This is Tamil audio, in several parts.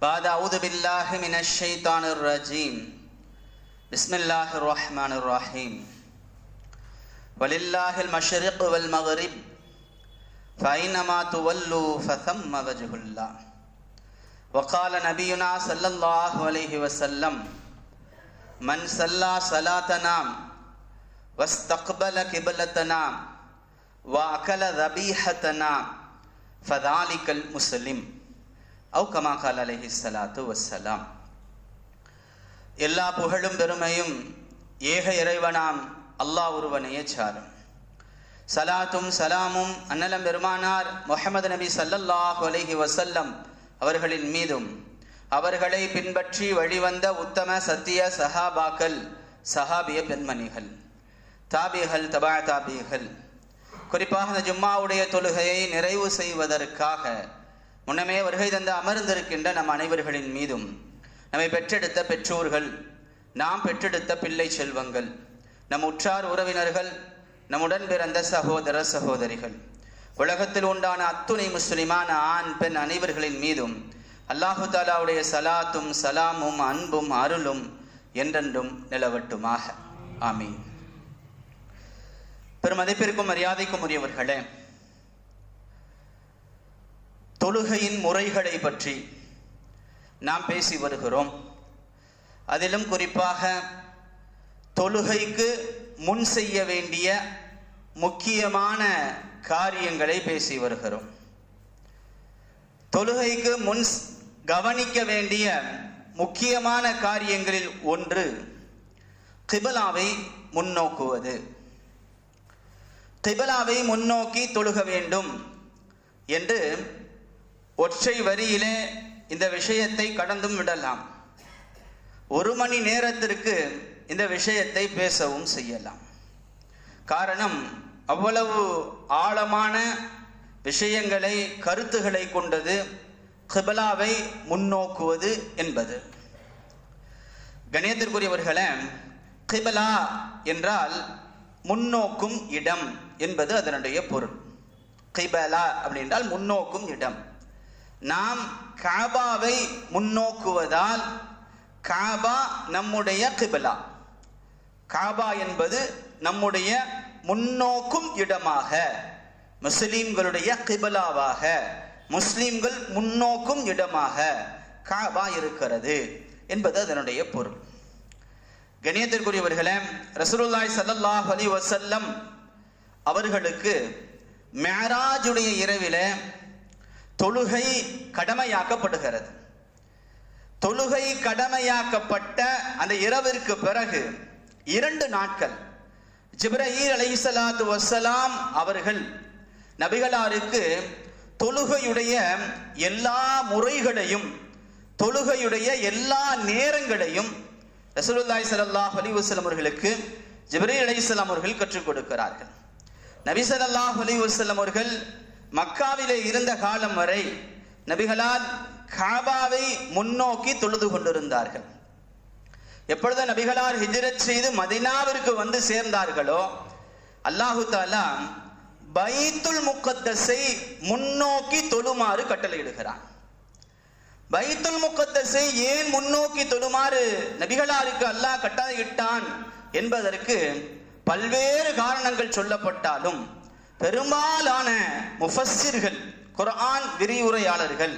بعد أعوذ بالله من الشيطان الرجيم. بسم الله الرحمن الرحيم. ولله المشرق والمغرب فأينما تولوا فثم وجه الله. وقال نبينا صلى الله عليه وسلم من صلى صلاتنا واستقبل قبلتنا وأكل ذبيحتنا فذلك المسلم. அவு கமாகால் அலஹி சலாத்து வசலாம் எல்லா புகழும் பெருமையும் ஏக இறைவனாம் அல்லாஹ் ஒருவனையே சாரும். சலாத்தும் சலாமும் அன்னலம் பெருமானார் முகமது நபி சல்லல்லாஹு அலஹி வசல்லம் அவர்களின் மீதும். அவர்களை பின்பற்றி வழிவந்த உத்தம சத்திய சஹாபாக்கள் சஹாபிய பெண்மணிகள் தாபிகள் தபா தாபிகள் குறிப்பாக இந்த ஜும்மாவுடைய தொழுகையை நிறைவு செய்வதற்காக முன்னமே வருகை தந்து அமர்ந்திருக்கின்ற நம் அனைவர்களின் மீதும் நம்மை பெற்றெடுத்த பெற்றோர்கள் நாம் பெற்றெடுத்த பிள்ளை செல்வங்கள் நம் உற்றார் உறவினர்கள் நம்முடன் பிறந்த சகோதர சகோதரிகள். உலகத்தில் உண்டான அத்துணை முஸ்லிமான ஆண் பெண் அனைவர்களின் மீதும் அல்லாஹு தாலாவுடைய சலாத்தும் சலாமும் அன்பும் அருளும் என்றென்றும் நிலவட்டுமாக. ஆமீன். பெருமதிப்பிற்கும் மரியாதைக்கும் உரியவர்களே தொழுகையின் முறைகளை பற்றி நாம் பேசி வருகிறோம். அதிலும் குறிப்பாக தொழுகைக்கு முன் செய்ய வேண்டிய முக்கியமான காரியங்களை பேசி வருகிறோம். தொழுகைக்கு முன் கவனிக்க வேண்டிய முக்கியமான காரியங்களில் ஒன்று கிபலாவை முன்னோக்குவது. கிபலாவை முன்னோக்கி தொழுக வேண்டும் என்று ஒற்றை வரியிலே இந்த விஷயத்தை கடந்தும் விடலாம். ஒரு மணி நேரத்திற்கு இந்த விஷயத்தை பேசவும் செய்யலாம். காரணம் அவ்வளவு ஆழமான விஷயங்களை கருத்துக்களை கொண்டது கிபலாவை முன்னோக்குவது என்பது. கணியத்திற்குரியவர்களே கிபலா என்றால் முன்னோக்கும் இடம் என்பது அதனுடைய பொருள். கிபலா அப்படின்றால் முன்னோக்கும் இடம். நாம் காபாவை முன்னோக்குவதால் காபா நம்முடைய கிபிலா. காபா என்பது நம்முடைய முன்னோக்கும் இடமாக முஸ்லீம்களுடைய கிபிலாவாக முஸ்லீம்கள் முன்னோக்கும் இடமாக காபா இருக்கிறது என்பது அதனுடைய பொருள். கணியத்திற்குரியவர்களே ரசூலுல்லாய் சல்லல்லாஹ் அலி வசல்லம் அவர்களுக்கு மேராஜுடைய இரவில் தொழுகை கடமையாக்கப்படுகிறது. தொழுகை கடமையாக்கப்பட்ட அந்த இரவிற்கு பிறகு இரண்டு நாட்கள் ஜிப்ரஹீல் அலைசலாத்து வசலாம் அவர்கள் நபிகளாருக்கு தொழுகையுடைய எல்லா முறைகளையும் தொழுகையுடைய எல்லா நேரங்களையும் ரசூலுல்லாய் சல்லாஹ் அலி வசலம் அவர்களுக்கு ஜிப்ரீல் அலைசலாம் அவர்கள் கற்றுக் கொடுக்கிறார்கள். நபி சல்லாஹ் அலி வசலம் அவர்கள் மக்காவிலே இருந்த காலம் வரை நபிகளால் காபாவை முன்னோக்கி தொழுது கொண்டிருந்தார்கள். எப்பொழுது நபிகளார் ஹிஜரத் செய்து மதினாவிற்கு வந்து சேர்ந்தார்களோ அல்லாஹு தாலா பைத்துல் முக்கத்தஸை முன்னோக்கி தொழுமாறு கட்டளையிடுகிறான். பைத்துல் முக்கத்தஸை ஏன் முன்னோக்கி தொழுமாறு நபிகளாருக்கு அல்லாஹ் கட்டளையிட்டான் என்பதற்கு பல்வேறு காரணங்கள் சொல்லப்பட்டாலும் பெரும்பாலான முஃபஸ்ஸிர்கள் குர்ஆன் விரிவுரையாளர்கள்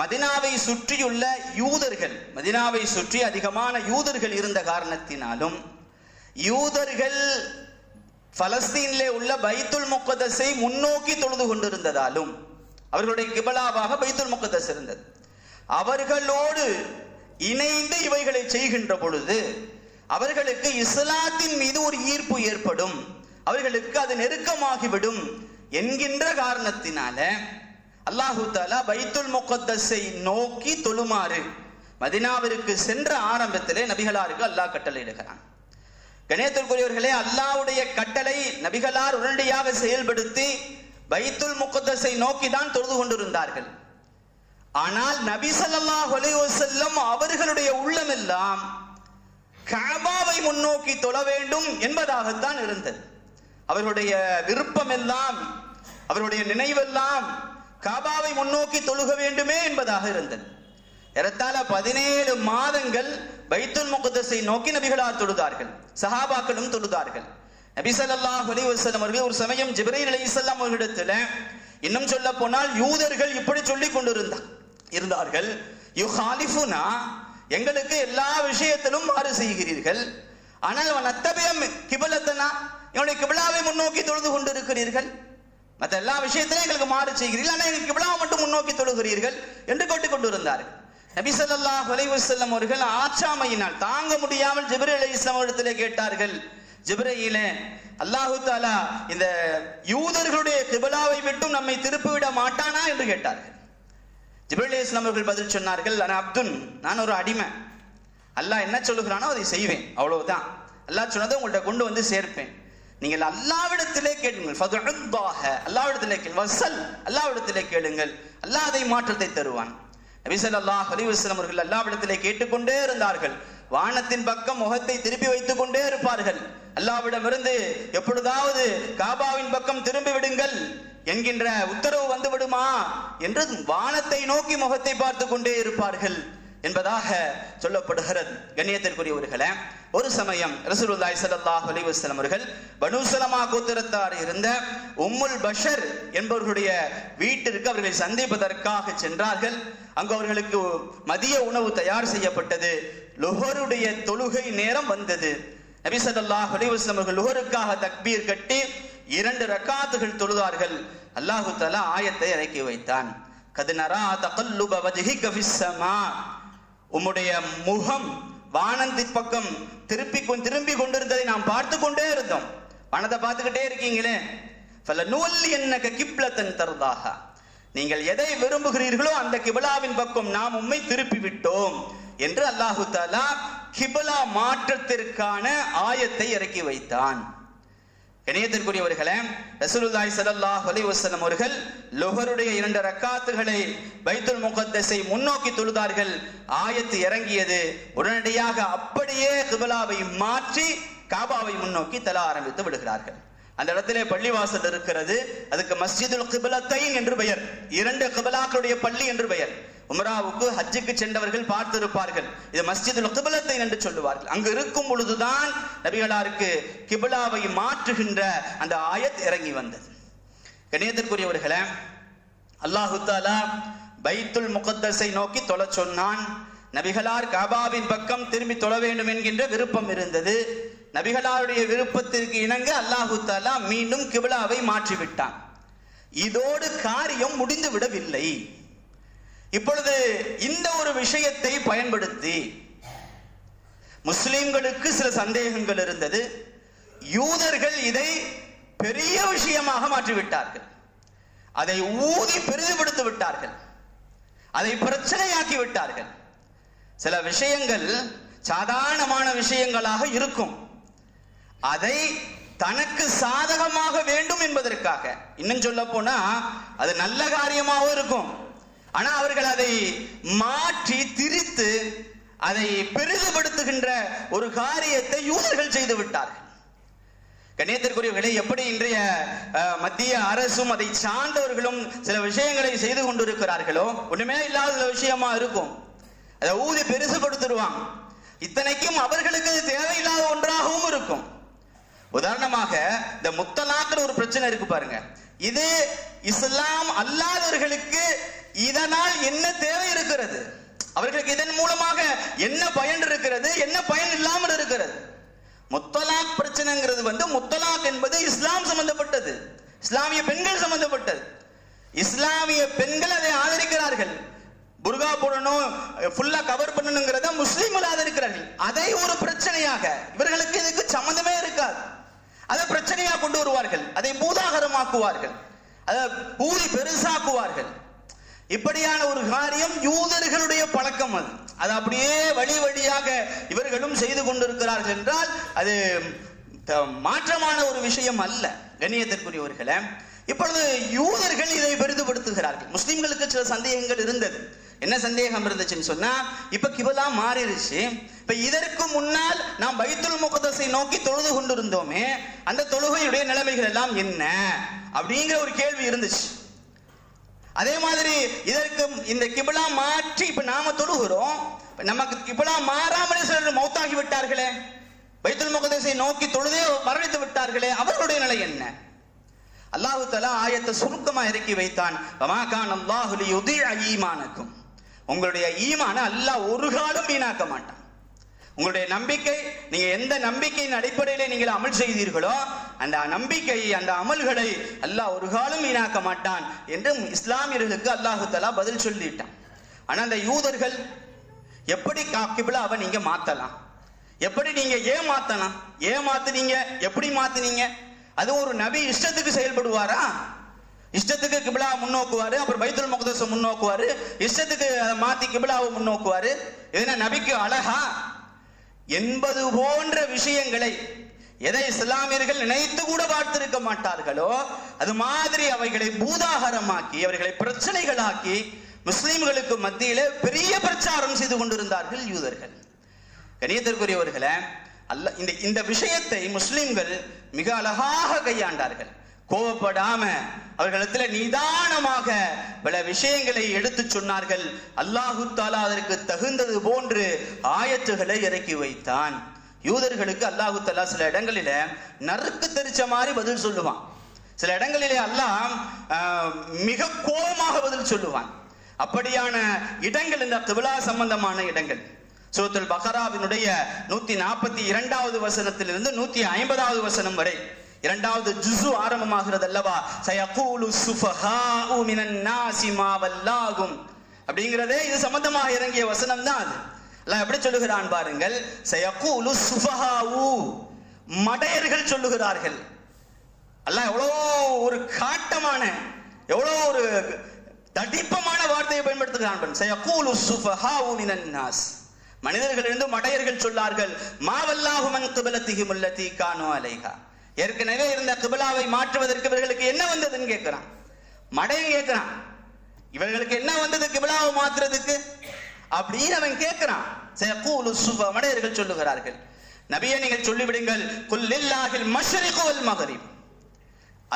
மதினாவை சுற்றியுள்ள யூதர்கள் மதினாவை சுற்றி அதிகமான யூதர்கள் இருந்த காரணத்தினாலும் யூதர்கள் பலஸ்தீனிலே உள்ள பைத்துல் முக்கதஸை முன்னோக்கி தொழுது கொண்டிருந்ததாலும் அவர்களுடைய கிபலாவாக பைத்துல் முக்கதஸ் இருந்தது. அவர்களோடு இணைந்து இவைகளை செய்கின்ற பொழுது அவர்களுக்கு இஸ்லாத்தின் மீது ஒரு ஈர்ப்பு ஏற்படும். அவர்களுக்கு அது நெருக்கமாகிவிடும் என்கின்ற காரணத்தினால அல்லாஹு தாலா பைத்துல் முகத்தஸை நோக்கி தொழுமாறு மதினாவிற்கு சென்ற ஆரம்பத்திலே நபிகளாருக்கு அல்லாஹ் கட்டளையிடுகிறான் கணேத்திற்குரியவர்களே அல்லாஹ்வுடைய கட்டளை நபிகளார் உடனடியாக செயல்படுத்தி பைத்துல் முகத்தஸை நோக்கி தான் தொழுது கொண்டிருந்தார்கள். ஆனால் நபி ஸல்லல்லாஹு செல்லம் அவர்களுடைய உள்ளமெல்லாம் காபாவை முன்னோக்கி தொழ வேண்டும் என்பதாகத்தான் இருந்தது. அவர்களுடைய விருப்பம் எல்லாம் அவருடைய நினைவெல்லாம் காபாவை முன்னோக்கி தொழுக வேண்டுமே என்பதாக இருந்தது. ஏறத்தாழ பதினேழு மாதங்கள் பைத்துல் முகத்தஸை நோக்கி நபிகளார் தொழுதார்கள் சஹாபாக்களும் தொழுதார்கள். நபி ஸல்லல்லாஹு அலைஹி அவர்கள் ஒரு சமயம் ஜிப்ரைல் அலி இஸ்லாம் அவர்களிடத்துல இன்னும் சொல்ல போனால் யூதர்கள் இப்படி சொல்லி கொண்டிருந்தார் இருந்தார்கள். யுஹாலிஃபுனா எங்களுக்கு எல்லா விஷயத்திலும் மாறு செய்கிறீர்கள். ஆனால் அவன் அத்தபயம் கிபலத்தனா? என்னுடைய கிபிலாவை முன்னோக்கி தொழுது கொண்டிருக்கிறீர்கள். மற்ற எல்லா விஷயத்திலும் எங்களுக்கு மாறு செய்கிறீர்கள். ஆனால் எங்களுக்கு கிபிலாவை மட்டும் முன்னோக்கி தொழுகிறீர்கள் என்று கேட்டுக் கொண்டிருந்தார்கள். நபி ஸல்லல்லாஹு அலைஹி வஸல்லம் அவர்கள் ஆச்சாமையினால் தாங்க முடியாமல் ஜிப்ரீல் அலைஹிஸ்ஸலாம் இடத்திலே கேட்டார்கள் ஜிப்ரையிலே அல்லாஹு தாலா இந்த யூதர்களுடைய கிபிலாவை விட்டும் நம்மை திருப்பிவிட மாட்டானா? என்று கேட்டார்கள். ஜிப்ரீல் இஸ்லாம் அவர்கள் பதில் சொன்னார்கள் நான் அப்துன் நான் ஒரு அடிமை. அல்லாஹ் என்ன சொல்லுகிறானோ அதை செய்வேன். அவ்வளவுதான். அல்லாஹ் சொன்னதை உங்கள்கிட்ட கொண்டு வந்து சேர்ப்பேன். நீங்கள் அல்லாவிடத்திலே கேளுங்கள். அல்லாவிடத்திலே கேள். வசல் அல்லாவிடத்திலே கேளுங்கள். அல்லாஹ் அதை மாற்றத்தை தருவான். நபி அல்லாஹ் அலைஹி அவர்கள் அல்லாவிடத்திலே கேட்டுக்கொண்டே இருந்தார்கள். வானத்தின் பக்கம் முகத்தை திருப்பி வைத்துக் கொண்டே இருப்பார்கள். அல்லாவிடமிருந்து எப்பொழுதாவது காபாவின் பக்கம் திரும்பி விடுங்கள். என்கின்ற உத்தரவு வந்து விடுமா என்று வானத்தை நோக்கி முகத்தை பார்த்து கொண்டே இருப்பார்கள். என்பதாக சொல்லப்படுகிறது. கண்ணியத்திற்குரியவர்களே ஒரு சமயம் ரசூலுல்லாஹி ஸல்லல்லாஹு அலைஹி வஸல்லம் அவர்கள் பனு சலமா கோத்திரத்தார் இருந்த உம்முல் பஷர் என்பவர்களுடைய வீட்டிற்கு அவர்களை சந்திப்பதற்காக சென்றார்கள். அங்கு அவர்களுக்கு மதிய உணவு தயார் செய்யப்பட்டது. லுஹருடைய தொழுகை நேரம் வந்தது. நபி ஸல்லல்லாஹு அலைஹி வஸல்லம் அவர்கள் லுஹருக்காக தக்பீர் கட்டி இரண்டு ரக்காத்துகள் தொழுதார்கள். அல்லாஹு தலா ஆயத்தை இறக்கி வைத்தான். கது நரா தகல்லுப வஜ்ஹிக ஃபிஸ் ஸமா உம்முடைய முகம் வானந்தி பக்கம் திருப்பி திரும்பி கொண்டிருந்ததை நாம் பார்த்து கொண்டே இருந்தோம். பணத்தை பார்த்துக்கிட்டே இருக்கீங்களே? பல நூல் என்னக கிப்லத்தன் தருதாக நீங்கள் எதை விரும்புகிறீர்களோ அந்த கிபிலாவின் பக்கம் நாம் உண்மை திருப்பி விட்டோம் என்று அல்லாஹு தாலா கிபிலா மாற்றத்திற்கான ஆயத்தை இறக்கி வைத்தான். இணையத்திற்குரியவர்களே ரசூலுல்லாஹி ஸல்லல்லாஹு அலைஹி வஸல்லம் அவர்கள் லுஹருடைய இரண்டு ரக்காத்துகளை பைத்துல் முகத்தஸை முன்னோக்கி தொழுதார்கள். ஆயத்து இறங்கியது. உடனடியாக அப்படியே கிபலாவை மாற்றி காபாவை முன்னோக்கி தல ஆரம்பித்து விடுகிறார்கள். அந்த இடத்திலே பள்ளிவாசல் இருக்கிறது. அதுக்கு மஸ்ஜிதுல் கிபலத்தை என்று பெயர். இரண்டு கிபலாக்களுடைய பள்ளி என்று பெயர். உமராவுக்கு ஹஜ்ஜுக்கு சென்றவர்கள் பார்த்திருப்பார்கள். இது மஸ்ஜிதுல் கிபிலத்தை என்று சொல்லுவார்கள். அங்கு இருக்கும் பொழுதுதான் நபிகளாருக்கு கிபிலாவை மாற்றுகின்ற அந்த ஆயத் இறங்கி வந்தது. கணேதற்குரியவர்களே அல்லாஹு தாலா பைத்துல் முகத்தஸை நோக்கி தொழ சொன்னான். நபிகளார் காபாவின் பக்கம் திரும்பி தொழ வேண்டும் என்கின்ற விருப்பம் இருந்தது. நபிகளாருடைய விருப்பத்திற்கு இணங்க அல்லாஹு தாலா மீண்டும் கிபிலாவை மாற்றிவிட்டான். இதோடு காரியம் முடிந்து விடவில்லை இப்பொழுது இந்த ஒரு விஷயத்தை பயன்படுத்தி முஸ்லிம்களுக்கு சில சந்தேகங்கள் இருந்தது. யூதர்கள் இதை பெரிய விஷயமாக மாற்றிவிட்டார்கள். அதை ஊதி பெரிதுபடுத்தி விட்டார்கள். அதை பிரச்சனையாக்கி விட்டார்கள். சில விஷயங்கள் சாதாரணமான விஷயங்களாக இருக்கும். அதை தனக்கு சாதகமாக வேண்டும் என்பதற்காக. இன்னும் சொல்ல போனா அது நல்ல காரியமாகவும் இருக்கும். ஆனா அவர்கள் அதை மாற்றி திரித்து அதை பெரிதுபடுத்துகின்ற ஒரு காரியத்தை யூதர்கள் செய்து விட்டார்கள். கண்ணியத்திற்குரியவர்களே எப்படி இன்றைய அஹ், மத்திய அரசும் அதை சார்ந்தவர்களும் சில விஷயங்களை செய்து கொண்டிருக்கிறார்களோ ஒண்ணுமே இல்லாத சில விஷயமா இருக்கும். அதை ஊதி பெருசுபடுத்திடுவாங்க. இத்தனைக்கும் அவர்களுக்கு தேவையில்லாத ஒன்றாகவும் இருக்கும். உதாரணமாக இந்த முத்தலாக்குற ஒரு பிரச்சனை இருக்கு பாருங்க. இது இஸ்லாம் அல்லாதவர்களுக்கு இதனால் என்ன தேவை இருக்கிறது? அவர்களுக்கு இதன் மூலமாக என்ன பயன் இருக்கிறது? என்ன பயன் இல்லாமல் இருக்கிறது? முத்தலாக் பிரச்சனைங்கிறது வந்து முத்தலாக் என்பது இஸ்லாம் சம்பந்தப்பட்டது. இஸ்லாமிய பெண்கள் சம்பந்தப்பட்டது. இஸ்லாமிய பெண்கள் அதை ஆதரிக்கிறார்கள். புர்கா போடணும் ஃபுல்லா கவர் பண்ணணுங்கிறத முஸ்லீம்கள் ஆதரிக்கிறார்கள். அதை ஒரு பிரச்சனையாக இவர்களுக்கு இதுக்கு சம்மந்தமே இருக்காது. அதை பிரச்சனையா கொண்டு வருவார்கள். அதை பூதாகரமாக்குவார்கள். அதை ஊதி பெருசாக்குவார்கள். இப்படியான ஒரு காரியம் யூதர்களுடைய பழக்கம் அது. அது அப்படியே வழி வழியாக இவர்களும் செய்து கொண்டிருக்கிறார்கள் என்றால் அது த- மாற்றமான ஒரு விஷயம் அல்ல. கண்ணியத்திற்குரியவர்களே இப்பொழுது யூதர்கள் இதை பெரிதுபடுத்துகிறார்கள். முஸ்லிம்களுக்கு சில சந்தேகங்கள் இருந்தது. என்ன சந்தேகம் இருந்துச்சுன்னு சொன்னா இப்ப கிபலா மாறிடுச்சு. இப்ப இதற்கு முன்னால் நாம் பைத்துல் முகதசை நோக்கி தொழுது கொண்டிருந்தோமே அந்த தொழுகையுடைய நிலைமைகள் எல்லாம் என்ன? அப்படிங்கிற ஒரு கேள்வி இருந்துச்சு. அதே மாதிரி இதற்கு இந்த கிபிலா மாற்றி இப்ப நாம தொழுகிறோம். நமக்கு கிபிலா மாறாமலே சிலர் மௌத்தாகி விட்டார்களே. பைத்துல் முகதேசை நோக்கி தொழுதே மரணித்து விட்டார்களே. அவர்களுடைய நிலை என்ன? அல்லாஹு தலா ஆயத்தை சுருக்கமா இறக்கி வைத்தான். அல்லாஹுலி கான் அல்லாஹு உங்களுடைய ஈமான அல்லாஹ் ஒரு காலம் வீணாக்க மாட்டான். உங்களுடைய நம்பிக்கை நீங்க எந்த நம்பிக்கையின் அடிப்படையில நீங்கள் அமல் செய்தீர்களோ அந்த நம்பிக்கை அந்த அமல்களை அல்லாஹ் ஒரு காலம் வீணாக்க மாட்டான் என்று இஸ்லாமியர்களுக்கு அல்லாஹு தலா பதில் சொல்லிட்டான். ஆனா அந்த யூதர்கள் எப்படி கிபிலாவை நீங்க மாத்தலாம்? எப்படி நீங்க ஏன் ஏமாத்துனீங்க ஏன் எப்படி மாத்துனீங்க? அது ஒரு நபி இஷ்டத்துக்கு செயல்படுவாரா? இஷ்டத்துக்கு கிபிலா முன்னோக்குவாரு அப்புறம் பைத்துல் முகதஸ முன்னோக்குவாரு இஷ்டத்துக்கு மாத்தி கிபிலாவை முன்னோக்குவாரு. இதுனா நபிக்கு அழகா? என்பது போன்ற விஷயங்களை எதை இஸ்லாமியர்கள் நினைத்து கூட பார்த்திருக்க மாட்டார்களோ அது மாதிரி அவைகளை பூதாகரமாக்கி அவர்களை பிரச்சனைகளாக்கி முஸ்லிம்களுக்கு மத்தியிலே பெரிய பிரச்சாரம் செய்து கொண்டிருந்தார்கள் யூதர்கள். கணியத்திற்குரியவர்களே அல்ல இந்த இந்த விஷயத்தை முஸ்லிம்கள் மிக அழகாக கையாண்டார்கள். கோபப்படாம அவர்களிடத்துல நிதானமாக பல விஷயங்களை எடுத்து சொன்னார்கள். அல்லாஹு தாலா அதற்கு தகுந்தது போன்று ஆயத்துகளை இறக்கி வைத்தான். யூதர்களுக்கு அல்லாஹு தாலா சில இடங்களில நறுக்கு தெரிச்ச மாதிரி பதில் சொல்லுவான். சில இடங்களிலே அல்லாஹ் மிக கோபமாக பதில் சொல்லுவான். அப்படியான இடங்கள் இந்த திவிழா சம்பந்தமான இடங்கள். சூரத்துல் பஹராவினுடைய நூத்தி நாற்பத்தி இரண்டாவது வசனத்திலிருந்து நூத்தி ஐம்பதாவது வசனம் வரை இரண்டாவது ஜுசு ஆரம்பமாகிறது அல்லவா சயகூலு சுஃபஹாஉ மினன் நாசி மா வல்லாகும். அப்படிங்கிறதே இது சம்பந்தமாக இறங்கிய வசனம் தான் அது. அல்லாஹ் எப்படி சொல்லுகிறான் பாருங்கள் சயகூலு சுஃபஹாஉ. மடையர்கள் சொல்லுகிறார்கள். அல்லாஹ் எவ்வளோ ஒரு காட்டமான எவ்வளோ ஒரு தடிப்பமான வார்த்தையை பயன்படுத்துகிறான் சயகூலு சுஃபஹாஉ மினன் நாஸ். மனிதர்களிலிருந்து மடையர்கள் சொல்லார்கள் மாவல்லாஹு மன் முல்லத்தி அல்லதி அலைகா ஏற்கனவே இருந்த கிபிலாவை மாற்றுவதற்கு இவர்களுக்கு என்ன வந்ததுன்னு கேட்கிறான். மடையன் கேட்கிறான். இவர்களுக்கு என்ன வந்தது கிபிலாவை மாத்துறதுக்கு அப்படின்னு அவன் கேட்கிறான். சயகூலு சுஃப மடையர்கள் சொல்லுகிறார்கள். நபியை நீங்கள் சொல்லிவிடுங்கள். குல்லில்லாஹில் மஷ்ரிகு வல் மகரிப்.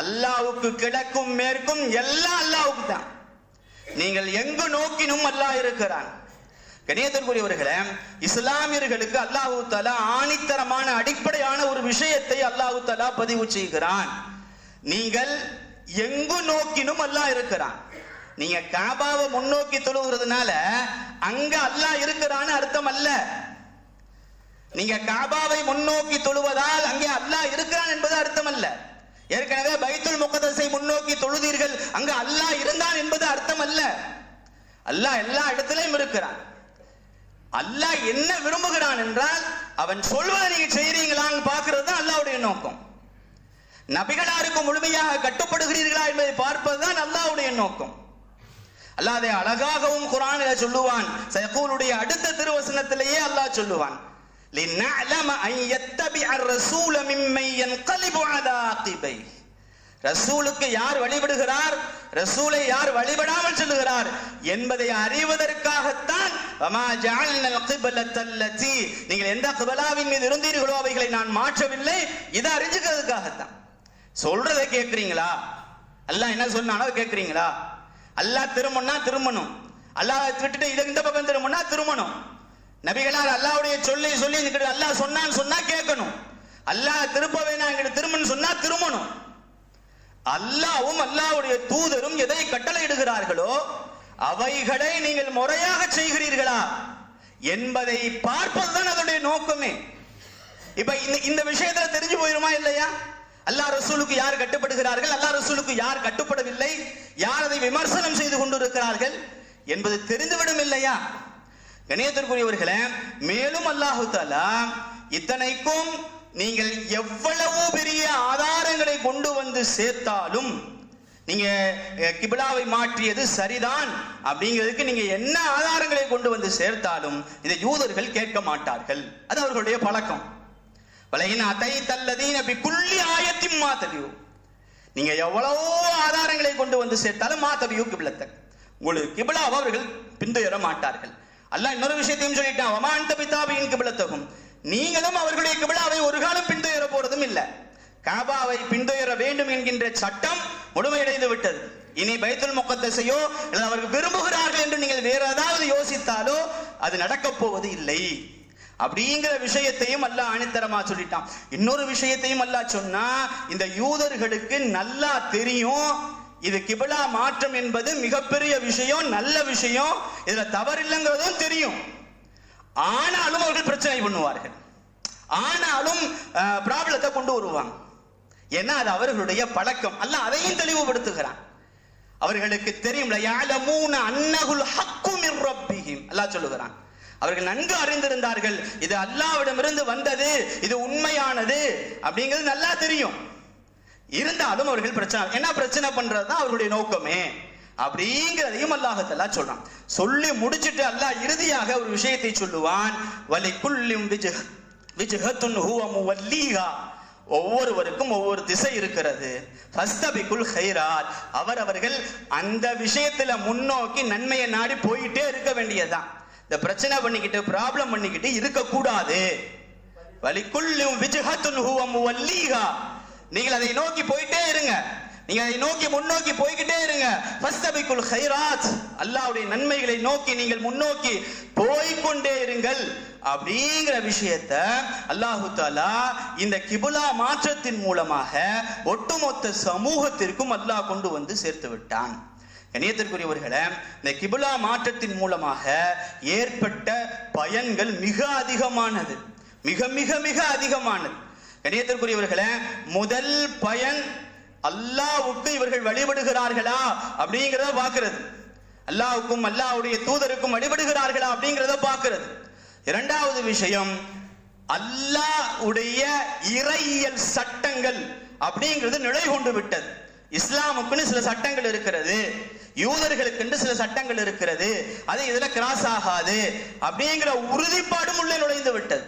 அல்லாவுக்கு கிழக்கும் மேற்கும் எல்லாம் அல்லாவுக்கு தான் நீங்கள் எங்கு நோக்கினும் அல்லாஹ் இருக்கிறான். கணியத்திற்குரியவர்களே இஸ்லாமியர்களுக்கு அல்லாஹு தலா ஆணித்தரமான அடிப்படையான ஒரு விஷயத்தை அல்லாஹு தலா பதிவு செய்கிறான். நீங்கள் எங்கு நோக்கினும் அல்லாஹ் இருக்கிறான். நீங்க காபாவை முன்னோக்கி தொழுகிறதுனால அங்க அல்லாஹ் இருக்கிறான்னு அர்த்தம் அல்ல. நீங்க காபாவை முன்னோக்கி தொழுவதால் அங்கே அல்லாஹ் இருக்கிறான் என்பது அர்த்தம் அல்ல. ஏற்கனவே பைத்துல் முகதசை முன்னோக்கி தொழுதீர்கள் அங்க அல்லாஹ் இருந்தான் என்பது அர்த்தம் அல்ல. அல்லாஹ் எல்லா இடத்திலையும் இருக்கிறான். அல்லாஹ் என்ன விரும்புகிறான் என்றால் அவன் சொல்வதை நீங்க செய்றீங்களான்னு பார்க்கிறது தான் அல்லாஹ்வுடைய நோக்கம் நபிகளாருக்கு முழுமையாக கட்டுப்படுகிறீர்களா என்பதை பார்ப்பதுதான் அல்லாஹ்வுடைய நோக்கம் அல்லாஹ் அதை அழகாகவும் குர்ஆனில் சொல்லுவான் சயகூலுடைய அடுத்த திருவசனத்திலேயே அல்லாஹ் சொல்லுவான் لِنَعْلَمَ أَن يَتَّبِعَ الرَّسُولَ مِمَّن يَنقَلِبُ عَلَى عَقِبَيْهِ ரசூலுக்கு யார் வழிபடுகிறார்? ரசூலை யார் வழிபடாமல் சொல்லுகிறார்? என்பதை அறிவதற்காகத்தான் நீங்கள் எந்த கபலாவின் மீது இருந்தீர்களோ அவைகளை நான் மாற்றவில்லை. இதை அறிஞ்சுக்கிறதுக்காகத்தான். சொல்றதை கேட்கிறீங்களா? அல்லாஹ் என்ன சொன்னானோ கேட்கிறீங்களா? அல்லாஹ் திரும்பணும்னா திரும்பணும். அல்லாஹ் விட்டுட்டு இதை இந்த பக்கம் திரும்பணும்னா திரும்பணும். நபிகளார் அல்லாஹ்வுடைய சொல்லி சொல்லி எங்கிட்ட அல்லாஹ் சொன்னான்னு சொன்னா கேட்கணும். அல்லாஹ் திரும்ப வேணா இங்கிட்டு திரும்பணும் சொன்னா திரும்பணும். அல்லாவும் அல்லாஹ்வுடைய தூதரும் எதை கட்டளையிடுகிறார்களோ அவைகளை நீங்கள் முறையாக செய்கிறீர்களா என்பதை பார்ப்பதுதான் அதனுடைய நோக்கமே. இப்ப இந்த இந்த விஷயத்துல தெரிஞ்சு போயிருமா இல்லையா? அல்லாஹ் ரசூலுக்கு யார் கட்டுப்படுகிறார்கள்? அல்லாஹ் ரசூலுக்கு யார் கட்டுப்படவில்லை? யார் அதை விமர்சனம் செய்து கொண்டிருக்கிறார்கள் என்பது தெரிந்துவிடும் இல்லையா? கணியத்திற்குரியவர்களே மேலும் அல்லாஹு தாலா இத்தனைக்கும் நீங்கள் எவ்வளவு பெரிய ஆதாரங்களை கொண்டு வந்து சேர்த்தாலும் நீங்க கிபிலாவை மாற்றியது சரிதான் அப்படிங்கிறதுக்கு நீங்க என்ன ஆதாரங்களை கொண்டு வந்து சேர்த்தாலும் இதை யூதர்கள் கேட்க மாட்டார்கள். அது அவர்களுடைய பழக்கம். வலையின் அத்தை அப்படி புள்ளி ஆயத்தின் மாத்தவியோ நீங்க எவ்வளவோ ஆதாரங்களை கொண்டு வந்து சேர்த்தாலும் மாத்தவியோ கிபிலத்தை உங்களுக்கு கிபிலாவை அவர்கள் பின்துயர மாட்டார்கள். அல்ல இன்னொரு விஷயத்தையும் சொல்லிட்டான் வமாந்த பிதாபியின் கிபிலத்தகும். நீங்களும் அவர்களுடைய கிபிலாவை ஒரு காலம் பின்துயர போறதும் இல்லை. காபாவை பின்துயர வேண்டும் என்கின்ற சட்டம் முழுமையடைந்து விட்டது. இனி பைத்துல் முகத்தசையோ இல்லை அவர்கள் விரும்புகிறார்கள் என்று நீங்கள் வேற ஏதாவது யோசித்தாலோ அது நடக்கப் போவது இல்லை. அப்படிங்கிற விஷயத்தையும் அல்லாஹ் ஆணித்தரமா சொல்லிட்டான். இன்னொரு விஷயத்தையும் அல்லாஹ் சொன்னா இந்த யூதர்களுக்கு நல்லா தெரியும். இது கிபிலா மாற்றம் என்பது மிகப்பெரிய விஷயம் நல்ல விஷயம். இதுல தவறில்லைங்கிறதும் தெரியும். ஆனாலும் அவர்கள் பிரச்சனை பண்ணுவார்கள். ஆனாலும் ப்ராப்ளத்தை கொண்டு வருவாங்க. ஏன்னா அது அவர்களுடைய பழக்கம். அல்ல அதையும் தெளிவுபடுத்துகிறான். அவர்களுக்கு தெரியும் யாலமூன அன்னகுல் ஹக்கு ரப்பிஹிம். அல்லாஹ் சொல்லுகிறான். அவர்கள் நன்கு அறிந்திருந்தார்கள். இது அல்லாவிடமிருந்து வந்தது இது உண்மையானது அப்படிங்கிறது நல்லா தெரியும். இருந்தாலும் அவர்கள் பிரச்சனை என்ன பிரச்சனை பண்றது தான் அவர்களுடைய நோக்கமே. அப்படிங்கிறதையும் அல்லாஹத்தல்லா சொல்றான். சொல்லி முடிச்சிட்டு அல்லாஹ் இறுதியாக ஒரு விஷயத்தை சொல்லுவான். வலி குல்லிம் விஜ் விஜ்ஹத்துன் ஹுவ முவல்லீஹா ஒவ்வொருவருக்கும் ஒவ்வொரு திசை இருக்கிறது. ஃபஸ்தபிகுல் ஹைராத் அவரவர்கள் அந்த விஷயத்துல முன்னோக்கி நன்மையை நாடி போயிட்டே இருக்க வேண்டியதுதான். இந்த பிரச்சனை பண்ணிக்கிட்டு ப்ராப்ளம் பண்ணிக்கிட்டு இருக்கக்கூடாது. வலிக்குள்ளும் விஜஹத்துன் ஹுவ வல்லீகா நீங்கள் அதை நோக்கி போயிட்டே இருங்க. நீங்க அதை நோக்கி முன்னோக்கி போய்கிட்டே இருங்க. ஃபஸ்தபிகுல் ஹைராத் அல்லாஹ்வுடைய நன்மைகளை நோக்கி நீங்கள் முன்னோக்கி போய்கொண்டே இருங்கள். அப்படிங்கிற விஷயத்த அல்லாஹு தாலா இந்த கிபுலா மாற்றத்தின் மூலமாக ஒட்டுமொத்த சமூகத்திற்கும் அல்லாஹ் கொண்டு வந்து சேர்த்து விட்டான். கணியத்திற்குரியவர்களே இந்த கிபுலா மாற்றத்தின் மூலமாக ஏற்பட்ட பயன்கள் மிக அதிகமானது. மிக மிக மிக அதிகமானது. கணியத்திற்குரியவர்களே முதல் பயன் அல்லாவுக்கு இவர்கள் வழிபடுகிறார்களா அப்படிங்கிறத பார்க்கிறது. அல்லாவுக்கும் அல்லாவுடைய தூதருக்கும் வழிபடுகிறார்களா அப்படிங்கிறத பார்க்கிறது. இரண்டாவது விஷயம் அல்லாவுடைய இறையியல் சட்டங்கள் அப்படிங்கிறது நிலை கொண்டு விட்டது. இஸ்லாமுக்குன்னு சில சட்டங்கள் இருக்கிறது யூதர்களுக்கு சில சட்டங்கள் இருக்கிறது அது இதுல கிராஸ் ஆகாது அப்படிங்கிற உறுதிப்பாடும் உள்ளே நுழைந்து விட்டது.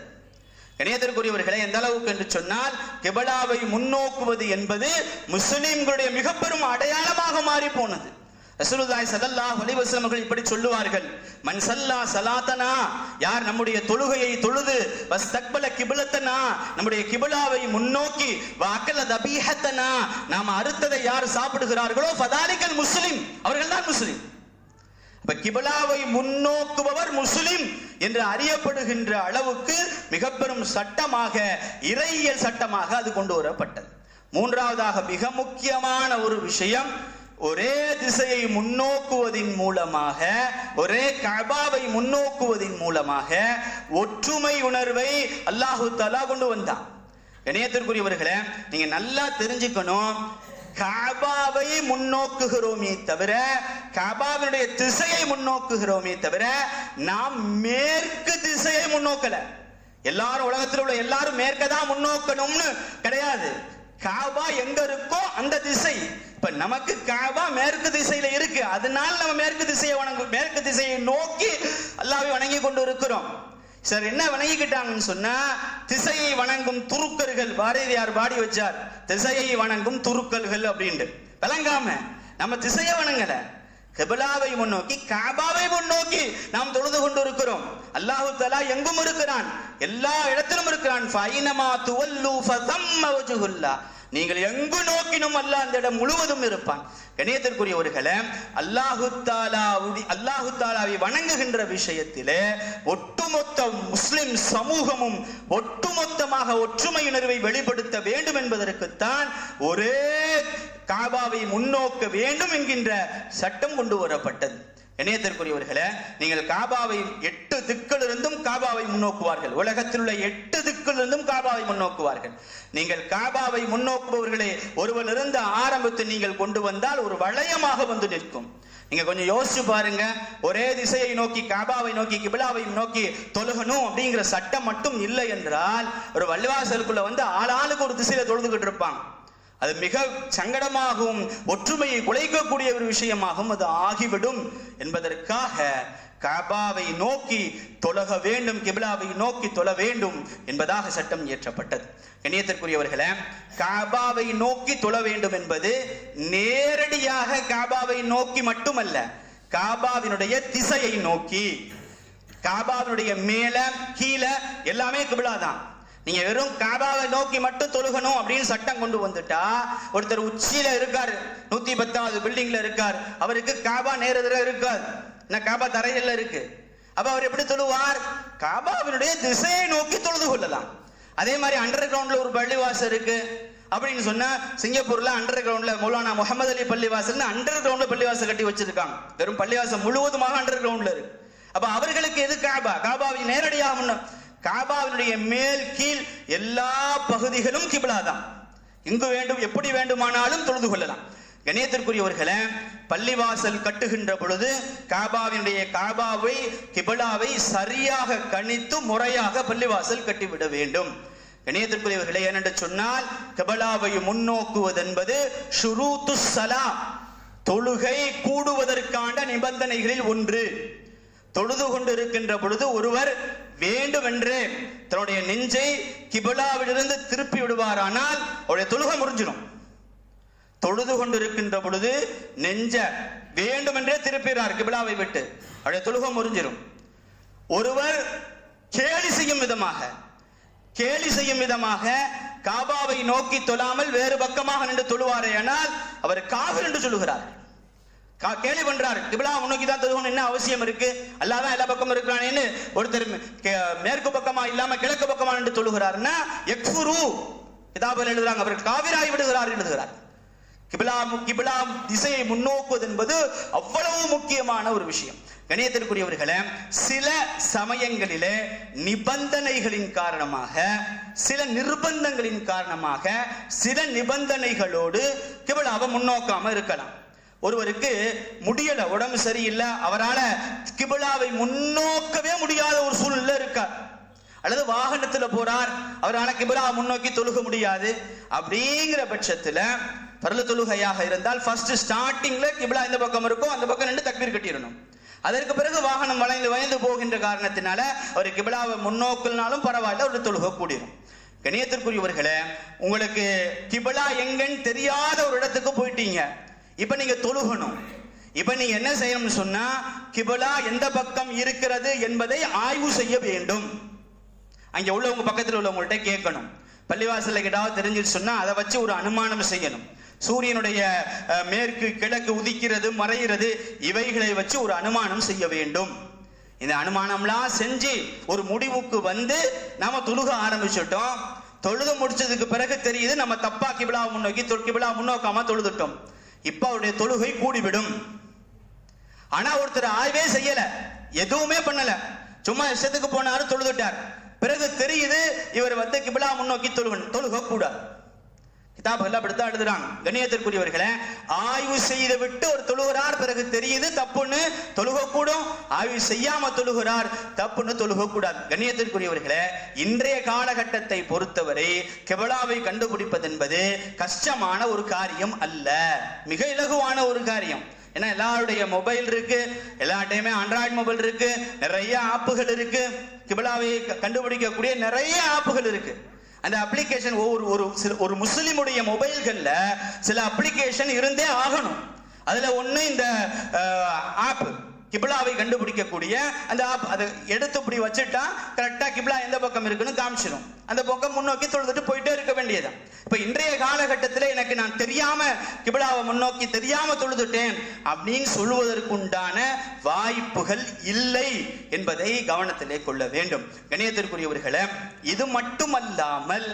இணையத்திற்குரியவர்களை எந்த அளவுக்கு என்று சொன்னால் கிபலாவை முன்னோக்குவது என்பது முஸ்லிம்களுடைய மிக பெரும் அடையாளமாக மாறி போனது ரசூலுதாய் ஸல்லல்லாஹு அலைஹி அவர்கள் இப்படி சொல்லுவார்கள் மன் சல்லா சலாத்தனா யார் நம்முடைய தொழுகையை தொழுது வஸ்தக்பல கிபிலத்தனா நம்முடைய கிபிலாவை முன்னோக்கி வாக்கல தபீஹத்தனா நாம் அறுத்ததை யார் சாப்பிடுகிறார்களோ ஃபதாலிக்கல் முஸ்லிம். அவர்கள் தான் முஸ்லிம். இப்ப கிபலாவை முன்னோக்குபவர் முஸ்லிம் என்று அறியப்படுகின்ற அளவுக்கு மிக பெரும் சட்டமாக இறையியல் சட்டமாக அது கொண்டு வரப்பட்டது. மூன்றாவதாக மிக முக்கியமான ஒரு விஷயம் ஒரே திசையை முன்னோக்குவதின் மூலமாக ஒரே கபாவை முன்னோக்குவதின் மூலமாக ஒற்றுமை உணர்வை அல்லாஹு தலா கொண்டு வந்தான். இணையத்திற்குரியவர்களை நீங்க நல்லா தெரிஞ்சுக்கணும் காபாவை முன்னோக்குகிறோமே தவிர காபாவினுடைய திசையை முன்னோக்குகிறோமே தவிர நாம் மேற்கு திசையை முன்னோக்கல. எல்லாரும் உலகத்தில் உள்ள எல்லாரும் மேற்க தான் முன்னோக்கணும்னு கிடையாது. காபா எங்க இருக்கோ அந்த திசை. இப்ப நமக்கு காபா மேற்கு திசையில இருக்கு. அதனால நம்ம மேற்கு திசையை வணங்கும் மேற்கு திசையை நோக்கி அல்லாவை வணங்கி கொண்டு இருக்கிறோம். சார் என்ன வணங்கிக்கிட்டாங்கன்னு சொன்னா திசையை வணங்கும் துருக்கர்கள் பாரதியார் பாடி வச்சார் திசையை வணங்கும் துருக்கல்கள் அப்படின்ட்டு. விளங்காம நம்ம திசையை வணங்கல. கபிலாவை முன்னோக்கி காபாவை முன்னோக்கி நாம் தொழுது கொண்டு இருக்கிறோம் அல்லாஹு தலா எங்கும் இருக்கிறான். எல்லா இடத்திலும் இருக்கிறான். நீங்கள் எங்கு நோக்கினும் அல்ல அந்த இடம் முழுவதும் இருப்பான். கணியத்திற்குரியவர்களே அல்லாஹு தாலாவுடி அல்லாஹு தாலாவை வணங்குகின்ற விஷயத்திலே ஒட்டுமொத்த முஸ்லிம் சமூகமும் ஒட்டுமொத்தமாக ஒற்றுமை உணர்வை வெளிப்படுத்த வேண்டும் என்பதற்குத்தான் ஒரே காபாவை முன்னோக்க வேண்டும் என்கின்ற சட்டம் கொண்டு வரப்பட்டது. இணையத்திற்குரியவர்களே நீங்கள் காபாவை எட்டு திக்கிலிருந்தும் காபாவை முன்னோக்குவார்கள். உலகத்தில் உள்ள எட்டு திக்கிலிருந்தும் காபாவை முன்னோக்குவார்கள். நீங்கள் காபாவை முன்னோக்குபவர்களே ஒருவன் இருந்த ஆரம்பத்தில் நீங்கள் கொண்டு வந்தால் ஒரு வளையமாக வந்து நிற்கும். நீங்க கொஞ்சம் யோசிச்சு பாருங்க. ஒரே திசையை நோக்கி காபாவை நோக்கி கிபிலாவை நோக்கி தொழுகணும் அப்படிங்கிற சட்டம் மட்டும் இல்லை என்றால் ஒரு வள்ளிவாசலுக்குள்ள வந்து ஆளாளுக்கு ஒரு திசையில தொழுதுகிட்டு இருப்பான். அது மிக சங்கடமாகவும் ஒற்றுமையை குலைக்கக்கூடிய ஒரு விஷயமாகவும் அது ஆகிவிடும் என்பதற்காக காபாவை நோக்கி தொழக வேண்டும் கிபிலாவை நோக்கி தொழ வேண்டும் என்பதாக சட்டம் இயற்றப்பட்டது. கண்ணியத்திற்குரியவர்களே காபாவை நோக்கி தொழ வேண்டும் என்பது நேரடியாக காபாவை நோக்கி மட்டுமல்ல காபாவினுடைய திசையை நோக்கி காபாவினுடைய மேல கீழே எல்லாமே கிபிலா தான் நீங்க வெறும் காபாவை நோக்கி மட்டும் தொழுகணும் அப்படின்னு சட்டம் கொண்டு வந்துட்டா ஒருத்தர் உச்சியில இருக்காரு நூத்தி பத்தாவது பில்டிங்ல இருக்கார். அவருக்கு காபா நேரத்தில் இருக்காது. என்ன காபா தரையில இருக்கு. அப்ப அவர் எப்படி தொழுவார்? காபாவினுடைய திசையை நோக்கி தொழுது கொள்ளலாம். அதே மாதிரி அண்டர் கிரவுண்ட்ல ஒரு பள்ளிவாசல் இருக்கு. அப்படின்னு சொன்னா சிங்கப்பூர்ல அண்டர் கிரவுண்ட்ல மௌலானா முகமது அலி பள்ளிவாசல் அண்டர் கிரவுண்ட்ல பள்ளிவாசல் கட்டி வச்சிருக்காங்க. வெறும் பள்ளிவாசல் முழுவதுமாக அண்டர் கிரவுண்ட்ல இருக்கு. அப்ப அவர்களுக்கு எது காபா? காபாவை நேரடியாக முன்ன- காபாவினுடைய மேல் கீழ் எல்லா பகுதிகளும் கிபிலா தான் இங்கு வேண்டும் எப்படி வேண்டுமானாலும் தொழுது கொள்ளலாம். கணேத்திற்குரியவர்களை பள்ளிவாசல் கட்டுகின்ற பொழுது காபாவினுடைய காபாவை கிபிலாவை சரியாக கணித்து முறையாக பள்ளிவாசல் கட்டிவிட வேண்டும். கணியத்திற்குரியவர்களே ஏனென்று சொன்னால் கிபலாவை முன்னோக்குவது என்பது ஷுரூத்து சலா தொழுகை கூடுவதற்கான நிபந்தனைகளில் ஒன்று. தொழுது கொண்டிருக்கின்ற பொழுது ஒருவர் வேண்டுமென்றே தன்னுடைய நெஞ்சை கிபிலாவிலிருந்து திருப்பி விடுவாரானால் அவருடைய தொழுக முறிஞ்சிடும். தொழுது கொண்டிருக்கின்ற பொழுது நெஞ்ச வேண்டுமென்றே திருப்பிறார் கிபிலாவை விட்டு. அவருடைய தொழுக முறிஞ்சிடும் ஒருவர் கேலி செய்யும் விதமாக கேலி செய்யும் விதமாக காபாவை நோக்கி தொழாமல் வேறு பக்கமாக நின்று தொழுவாரேயானால் அவர் காவிர் என்று சொல்லுகிறார். கா- பண்றாரு. கிபிலா உனக்கு தான் தொழுகணும் என்ன அவசியம் இருக்கு? அல்லாதான் எல்லா பக்கமும் இருக்கிறானேன்னு ஒருத்தர் கே- மேற்கு பக்கமா இல்லாம கிழக்கு பக்கமா நின்று தொழுகிறாருன்னா எக்ஃபுரு கிதாபில் எழுதுறாங்க. அவர் காவிராய் விடுகிறார் எழுதுகிறார். கிபிலா கிபிலா திசையை முன்னோக்குவது என்பது அவ்வளவு முக்கியமான ஒரு விஷயம். கணியத்திற்குரியவர்களே சில சமயங்களிலே நிபந்தனைகளின் காரணமாக சில நிர்பந்தங்களின் காரணமாக சில நிபந்தனைகளோடு கிபிலாவை முன்னோக்காம இருக்கலாம். ஒருவருக்கு முடியல உடம்பு சரியில்லை அவரால கிபிலாவை முன்னோக்கவே முடியாத ஒரு சூழ்நிலை இருக்கார். அல்லது வாகனத்துல போறார் அவரால் கிபிலா முன்னோக்கி தொழுக முடியாது. அப்படிங்கிற பட்சத்துல பரல தொழுகையாக இருந்தால் ஃபர்ஸ்ட் ஸ்டார்டிங்ல கிபிலா இந்த பக்கம் இருக்கும் அந்த பக்கம் நின்று தக்பீர் கட்டிடணும். அதற்கு பிறகு வாகனம் வளைந்து வளைந்து போகின்ற காரணத்தினால அவர் கிபிலாவை முன்னோக்கினாலும் பரவாயில்ல ஒரு தொழுக கூடிரும். கணியத்திற்குரியவர்களே உங்களுக்கு கிபிலா எங்கன்னு தெரியாத ஒரு இடத்துக்கு போயிட்டீங்க. இப்போ நீங்க தொழுகணும். இப்போ நீங்க என்ன செய்யணும்னு சொன்னா கிபலா எந்த பக்கம் இருக்கிறது என்பதை ஆய்வு செய்ய வேண்டும். அங்க உள்ளவங்க பக்கத்தில் உள்ளவங்கள்ட்ட கேட்கணும். பள்ளிவாசல்ல ஏதாவது தெரிஞ்சுட்டு சொன்னா அதை வச்சு ஒரு அனுமானம் செய்யணும். சூரியனுடைய மேற்கு கிழக்கு உதிக்கிறது மறைகிறது இவைகளை வச்சு ஒரு அனுமானம் செய்ய வேண்டும். இந்த அனுமானம்லாம் செஞ்சு ஒரு முடிவுக்கு வந்து நாம தொழுக ஆரம்பிச்சிட்டோம். தொழுது முடிச்சதுக்கு பிறகு தெரியுது நம்ம தப்பா கிபிளா முன்னோக்கி தொ- கிபிலா முன்னோக்காம தொழுதுட்டோம். இப்ப அவருடைய தொழுகை கூடிவிடும். ஆனா ஒருத்தர் ஆய்வே செய்யல. எதுவுமே பண்ணல. சும்மா இஷ்டத்துக்கு போனாரு தொழுதுட்டார். பிறகு தெரியுது இவர் வந்து கிபிலா முன்னோக்கி தொழுவன் தொழுக கூடாது கிதாபுகள் அப்படித்தான் எழுதுறாங்க. கண்ணியத்திற்குரியவர்களை ஆய்வு செய்து விட்டு ஒரு தொழுகிறார் பிறகு தெரியுது தப்புன்னு தொழுகக்கூடும். ஆய்வு செய்யாம தொழுகிறார் தப்புன்னு தொழுகக்கூடாது. கண்ணியத்திற்குரியவர்களை கண்ணியத்திற்குரியவர்களே இன்றைய காலகட்டத்தை பொறுத்தவரை கெபலாவை கண்டுபிடிப்பது என்பது கஷ்டமான ஒரு காரியம் அல்ல. மிக இலகுவான ஒரு காரியம். ஏன்னா எல்லாருடைய மொபைல் இருக்கு எல்லாட்டையுமே ஆண்ட்ராய்டு மொபைல் இருக்கு நிறைய ஆப்புகள் இருக்கு. கிபிலாவை க- கண்டுபிடிக்கக்கூடிய நிறைய ஆப்புகள் இருக்கு. அந்த அப்ளிகேஷன் ஒவ்வொரு ஒரு சில ஒரு முஸ்லீமுடைய மொபைல்களில் சில அப்ளிகேஷன் இருந்தே ஆகணும். அதில் ஒன்று இந்த ஆப் கிபிலாவை கண்டுபிடிக்கக்கூடிய அந்த ஆப் அதை எடுத்து இப்படி வச்சுட்டா கரெக்டா கிபிலா எந்த பக்கம் இருக்குன்னு காமிச்சிடும் அந்த பக்கம் முன்னோக்கி தொழுதுட்டு போயிட்டே இருக்க வேண்டியதான் இப்ப இன்றைய காலகட்டத்தில் எனக்கு நான் தெரியாம கிபிலாவை முன்னோக்கி தெரியாம தொழுதுட்டேன் அப்படின்னு சொல்லுவதற்குண்டான வாய்ப்புகள் இல்லை என்பதை கவனத்திலே கொள்ள வேண்டும். கணியத்திற்குரியவர்களே இது மட்டுமல்லாமல்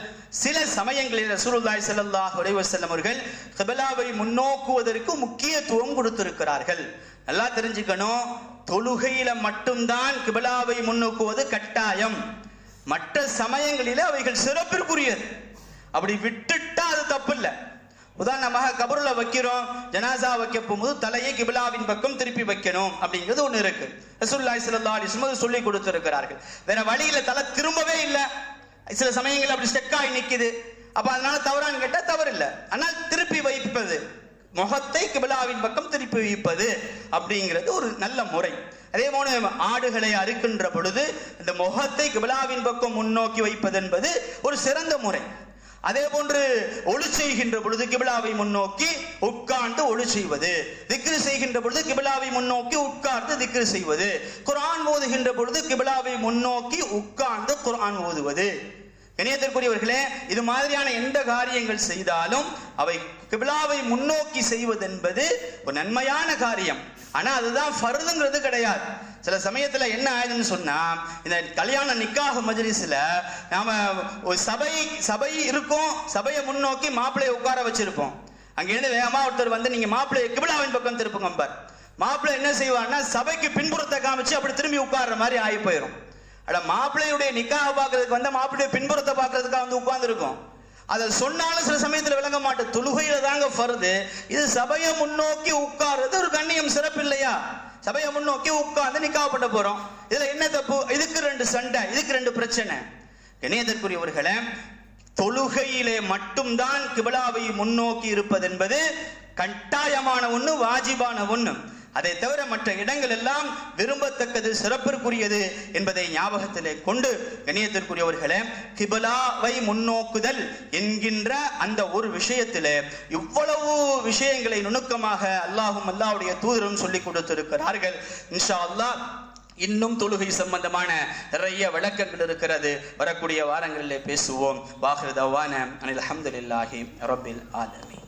சில சமயங்களில் ரசூலுல்லாஹி ஸல்லல்லாஹு அலைஹி வஸல்லம் அவர்கள் கிபிலாவை முன்னோக்குவதற்கு முக்கியத்துவம் கொடுத்திருக்கிறார்கள். நல்லா தெரிஞ்சுக்கணும். தொழுகையில மட்டும்தான் கிபிலாவை முன்னோக்குவது கட்டாயம். மற்ற சமயங்களில அவைகள் சிறப்பிற்குரியது. அப்படி விட்டுட்டா அது தப்பு இல்லை உதாரணமாக கபருல வைக்கிறோம் ஜனாசா வைக்க போகும்போது தலையை கிபிலாவின் பக்கம் திருப்பி வைக்கணும் அப்படிங்கிறது ஒண்ணு இருக்கு. ரசூல்லாய் சிலா அலிஸ்மது சொல்லி கொடுத்திருக்கிறார்கள். வேற வழியில தலை திரும்பவே இல்லை. சில சமயங்கள் அப்படி ஸ்டெக் ஆகி நிக்குது. அப்ப அதனால தவறான்னு கேட்டா தவறு இல்லை ஆனால் திருப்பி வைப்பது. முகத்தை கிபிலாவின் பக்கம் திருப்பி வைப்பது அப்படிங்கிறது ஒரு நல்ல முறை. அதே போல ஆடுகளை அறுக்கின்ற பொழுது இந்த முகத்தை கிபிலாவின் பக்கம் முன்னோக்கி வைப்பது என்பது ஒரு சிறந்த முறை. அதே போன்று ஒளி செய்கின்ற பொழுது கிபிலாவை முன்னோக்கி உட்கார்ந்து ஒளி செய்வது. திக்ரு செய்கின்ற பொழுது கிபிலாவை முன்னோக்கி உட்கார்ந்து திக்ரு செய்வது. குரான் ஓதுகின்ற பொழுது கிபிலாவை முன்னோக்கி உட்கார்ந்து குரான் ஓதுவது. இணையத்திற்குரியவர்களே இது மாதிரியான எந்த காரியங்கள் செய்தாலும் அவை கிபிலாவை முன்னோக்கி செய்வது என்பது ஒரு நன்மையான காரியம். ஆனா அதுதான் ஃபர்துங்கிறது கிடையாது. சில சமயத்துல என்ன ஆயுதுன்னு சொன்னா இந்த கல்யாண நிக்காக மஜ்லிஸ்ல நாம ஒரு சபை சபை இருக்கும் சபையை முன்னோக்கி மாப்பிள்ளையை உட்கார வச்சிருப்போம். அங்கிருந்து வேகமா ஒருத்தர் வந்து நீங்க மாப்பிள்ளையை கிபிலாவின் பக்கம் திருப்புங்க பார் மாப்பிள்ளை என்ன செய்வான்னா சபைக்கு பின்புறத்தை காமிச்சு அப்படி திரும்பி உட்கார்ற மாதிரி ஆகி போயிடும் அட மாப்பிள்ளையுடைய நிக்காவை பார்க்கறதுக்கு வந்து மாப்பிள்ளைய பின்புறத்தை பார்க்கறதுக்காக வந்து உட்கார்ந்துருக்கும். அதை சொன்னாலும் சில சமயத்தில் விளங்க மாட்டேன். தொழுகையில தாங்க ஃபருது இது சபையை முன்னோக்கி உட்கார்றது ஒரு கண்ணியம் சிறப்பு இல்லையா சபையை முன்னோக்கி உட்கார்ந்து நிக்காவப்பட்ட போறோம். இதுல என்ன தப்பு? இதுக்கு ரெண்டு சண்டை இதுக்கு ரெண்டு பிரச்சனை. இணையதற்குரியவர்களே தொழுகையிலே மட்டும்தான் கிபிலாவை முன்னோக்கி இருப்பது என்பது கட்டாயமான ஒண்ணு வாஜிபான ஒண்ணு. அதை தவிர மற்ற இடங்கள் எல்லாம் விரும்பத்தக்கது சிறப்பிற்குரியது என்பதை ஞாபகத்திலே கொண்டு கணியத்திற்குரியவர்களே கிபலாவை முன்னோக்குதல் என்கின்ற அந்த ஒரு விஷயத்திலே இவ்வளவு விஷயங்களை நுணுக்கமாக அல்லாஹும் அல்லாஹ்வுடைய தூதரும் சொல்லிக் கொடுத்திருக்கிறார்கள். இன்ஷா அல்லாஹ் இன்னும் தொழுகை சம்பந்தமான நிறைய விளக்கங்கள் இருக்கிறது. வரக்கூடிய வாரங்களிலே பேசுவோம். வாஹிர் தவான அனில் அஹமதுல்லாஹி ரபில் ஆலமி